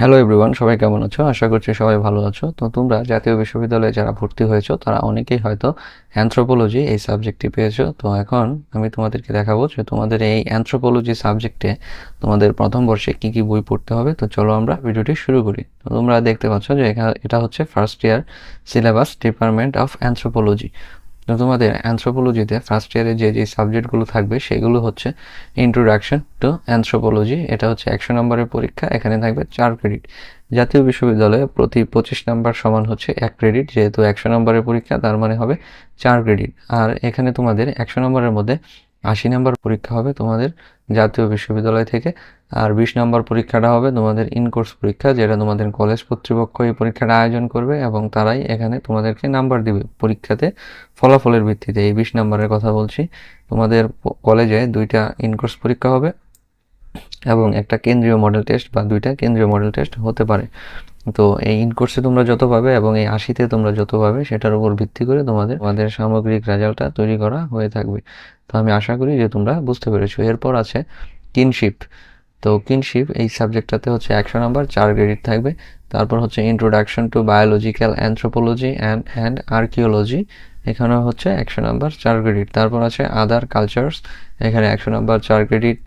Hello everyone সবাই কেমন আছো? আশা করছি সবাই ভালো আছো। তো তোমরা জাতীয় বিশ্ববিদ্যালয়ে যারা ভর্তি হয়েছো, তারা অনেকেই হয়তো অ্যানথ্রোপোলজি এই সাবজেক্টটি পেয়েছ। তো এখন আমি তোমাদেরকে দেখাবো যে তোমাদের এই অ্যানথ্রোপোলজি সাবজেক্টে তোমাদের প্রথম বর্ষে কি কি বই পড়তে হবে। তো চলো আমরা ভিডিওটি শুরু করি। তো তোমরা দেখতে পাচ্ছ যে এটা হচ্ছে first year syllabus department of anthropology তোমাদের অ্যানথ্রোপোলজিতে ফার্স্ট ইয়ারে যে যে সাবজেক্টগুলো থাকবে, সেগুলো হচ্ছে ইন্ট্রোডাকশন টু অ্যানথ্রোপোলজি এটা হচ্ছে একশো নম্বরের পরীক্ষা, এখানে থাকবে চার ক্রেডিট জাতীয় বিশ্ববিদ্যালয়ে প্রতি পঁচিশ নাম্বার সমান হচ্ছে এক ক্রেডিট যেহেতু একশো নম্বরের পরীক্ষা, তার মানে হবে চার ক্রেডিট আর এখানে তোমাদের একশো নম্বরের মধ্যে আশি নম্বর পরীক্ষা হবে তোমাদের জাতীয় বিশ্ববিদ্যালয় থেকে। আর বিশ নম্বর পরীক্ষাটা হবে তোমাদের ইনকোর্স পরীক্ষা, যেটা তোমাদের কলেজ কর্তৃপক্ষ এই পরীক্ষাটা আয়োজন করবে এবং তারাই এখানে তোমাদেরকে নাম্বার দিবে পরীক্ষাতে ফলাফলের ভিত্তিতে। এই বিশ নম্বরের কথা বলছি, তোমাদের কলেজে দুইটা ইনকোর্স পরীক্ষা হবে এবং একটা কেন্দ্রীয় মডেল টেস্ট বা দুইটা কেন্দ্রীয় মডেল টেস্ট হতে পারে। তো এই ইনকোর্সে তোমরা যত পাবে এবং এই আশিতে তোমরা যত পাবে, সেটার উপর ভিত্তি করে তোমাদের তোমাদের সামগ্রিক রেজাল্টটা তৈরি করা হয়ে থাকবে। তো আমি আশা করি যে তোমরা বুঝতে পেরেছ। এরপর আছে কিনশিপ তো কিনশিপ এই সাবজেক্টটাতে হচ্ছে একশো নাম্বার, চার ক্রেডিট থাকবে। তারপর হচ্ছে introduction to biological anthropology and and archaeology এখানে হচ্ছে একশো নাম্বার, চার ক্রেডিট তারপর আছে আদার কালচার্স এখানে একশো নাম্বার, চার ক্রেডিট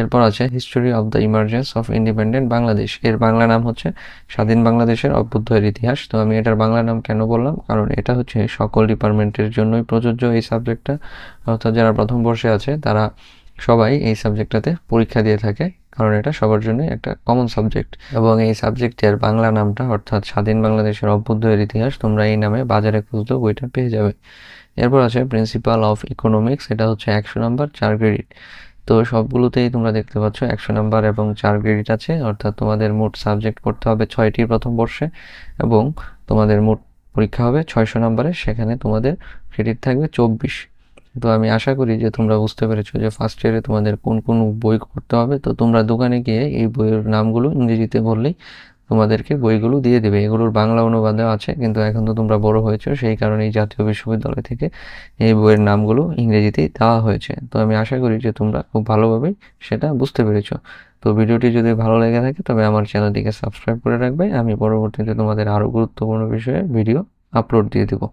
এরপর আছে history of the emergence of independent Bangladesh এর বাংলা নাম হচ্ছে স্বাধীন বাংলাদেশের অভ্যুদয়ের ইতিহাস। তো আমি এটার বাংলা নাম কেন বললাম? কারণ এটা হচ্ছে সকল ডিপার্টমেন্টের জন্যই প্রযোজ্য এই সাবজেক্টটা অর্থাৎ যারা প্রথম বর্ষে আছে, তারা সবাই এই সাবজেক্টটাতে পরীক্ষা দিয়ে থাকে, কারণ এটা সবার জন্য একটা কমন সাবজেক্ট এবং এই সাবজেক্টের বাংলা নামটা, অর্থাৎ স্বাধীন বাংলাদেশের অভ্যুদয়ের ইতিহাস, তোমরা এই নামে বাজারে খুঁজলেও বইটা পেয়ে যাবে। এরপর আছে প্রিন্সিপাল অফ ইকোনমিক্স এটা হচ্ছে একশো নাম্বার চার ক্রেডিট তো সবগুলোতেই তোমরা দেখতে পাচ্ছ একশো নাম্বার এবং চার ক্রেডিট আছে, অর্থাৎ তোমাদের মোট সাবজেক্ট পড়তে হবে ছয়টি প্রথম বর্ষে, এবং তোমাদের মোট পরীক্ষা হবে ছয়শো নাম্বারে, সেখানে তোমাদের ক্রেডিট থাকবে চব্বিশ। তো আমি আশা করি যে তোমরা বুঝতে পেরেছ যে ফার্স্ট ইয়ারে তোমাদের কোন কোন বই পড়তে হবে। তো তোমরা দোকানে গিয়ে এই বইয়ের নামগুলো ইংরেজিতে বললেই তোমাদেরকে বইগুলো দিয়ে দেবে। এগুলোর বাংলা অনুবাদও আছে, কিন্তু এখন তো তোমরা বড় হয়েছো, সেই কারণেই জাতীয় বিশ্ববিদ্যালয় থেকে এই বইয়ের নামগুলো ইংরেজিতেই দেওয়া হয়েছে। তো আমি আশা করি যে তোমরা খুব ভালোভাবেই সেটা বুঝতে পেরেছ। তো ভিডিওটি যদি ভালো লেগে থাকে, তবে আমার চ্যানেলটিকে সাবস্ক্রাইব করে রাখবে। আমি পরবর্তীতে তোমাদের আরও গুরুত্বপূর্ণ বিষয়ে ভিডিও আপলোড দিয়ে দেবো।